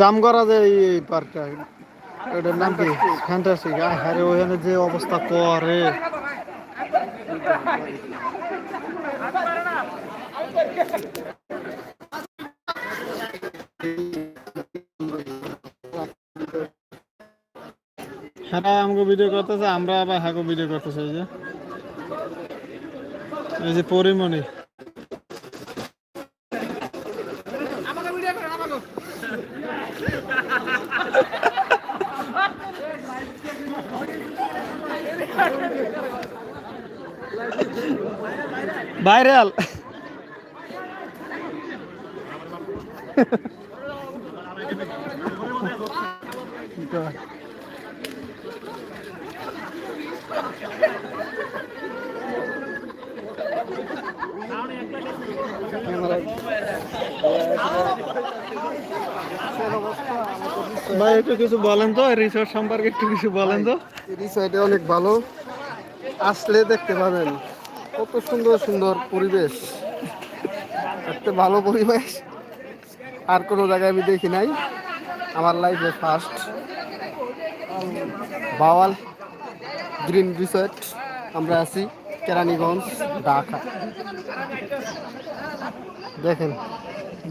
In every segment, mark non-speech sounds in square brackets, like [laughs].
জাম করা যে এই পার্কটা ওটার নাম কি? ফ্যান্টাসিক আরে ওখানে যে অবস্থা করে। হ্যাঁ আমাকে ভিডিও করতেছে, আমরা আবার হাগো ভিডিও করতেছে, এই যে। এই যে পরিমণি। ভাইরাল। ভাই, একটু কিছু বলেন তো রিসোর্ট সম্পর্কে একটু কিছু বলেন তো। রিসর্টে অনেক ভালো। আসলে দেখতে পাবেন, কত সুন্দর সুন্দর পরিবেশ। একটা ভালো পরিবেশ। আর কোনো জায়গায় আমি দেখি নাই। আমার লাইফে ফার্স্ট বাওয়াল গ্রিন রিসর্ট আমরা আছি। কেরানীগঞ্জ ঢাকা। দেখেন।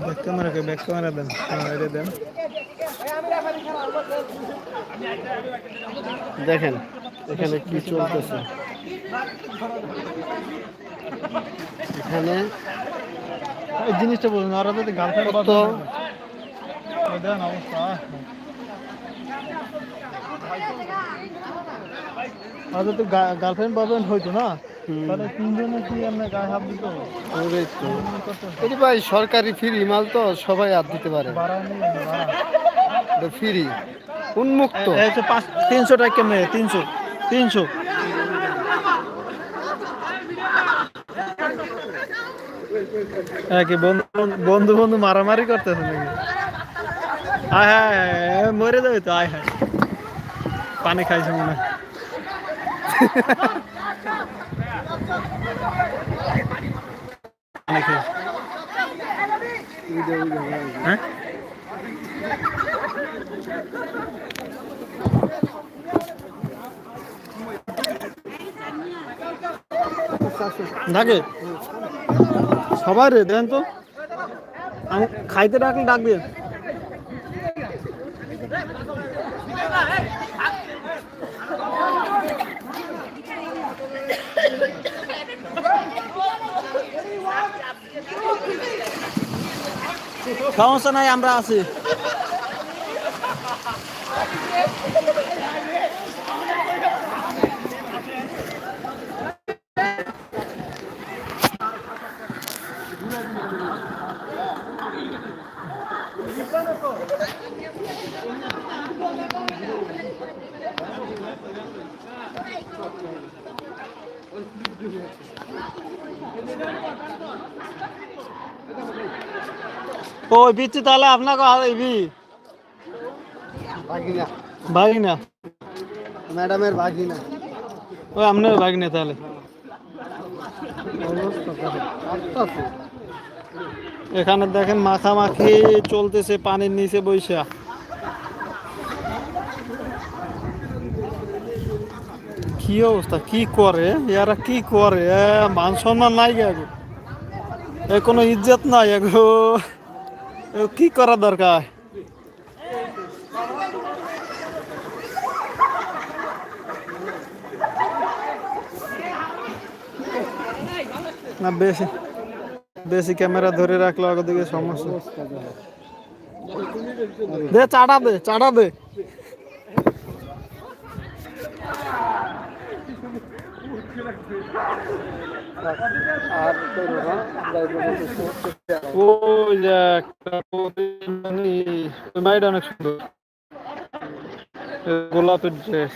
ব্যাক ক্যামেরা কে ব্যাক ক্যামেরা দেন হ্যাঁ এটা দেন। দেখেন এখানে কি চলতেছে। এখানে এই জিনিসটা বলুন আর তো গার্লফ্রেন্ড কত দেন অবস্থা। আর তো গার্লফ্রেন্ড বয়ফ্রেন্ড হইতো না। তাহলে তিনজনে কি আমরা গায়ে হাত দিত ওই তো। এটি ভাই সরকারি ফ্রি মাল তো সবাই হাত দিতে পারে। ফ্রি উন্মুক্ত। তিনশো টাকা কেমনে? তিনশো তিনশো। হ্যাঁ কি বন্ধু বন্ধু বন্ধু মারামারি করতেছে নাকি? আয় হায় হায়, মরে যাবে তো আয় হ্যাঁ। পানি খাইছে মনে হয়। [laughs] হ্যাঁ ডাকে। সবাই রে দেন তো। আমি খাইতে ডাকলে ডাক সমস্যা নাই আমরা আছি। ওই বিচ্ছি তাহলে আপনাকে আইবি বাগিনা ভাগিনা ম্যাডামের বাগিনা ওই আপনার ভাগিনা তাহলে। এখানে দেখেন মাখামাখি চলতেছে পানির নিচে বৈশা কি অবস্থা? কি করে? এরা কি করে? মান সম্মান নাই গে। এ কোনো ইজ্জত নাই এগো এ কি করা দরকার? না, বেশি বেশি ক্যামেরা ধরে রাখলে দিকে সমস্যা। দে, চাটা দে চাটা দে। আর ওই যে অনেক সুন্দর গোলাপের ড্রেস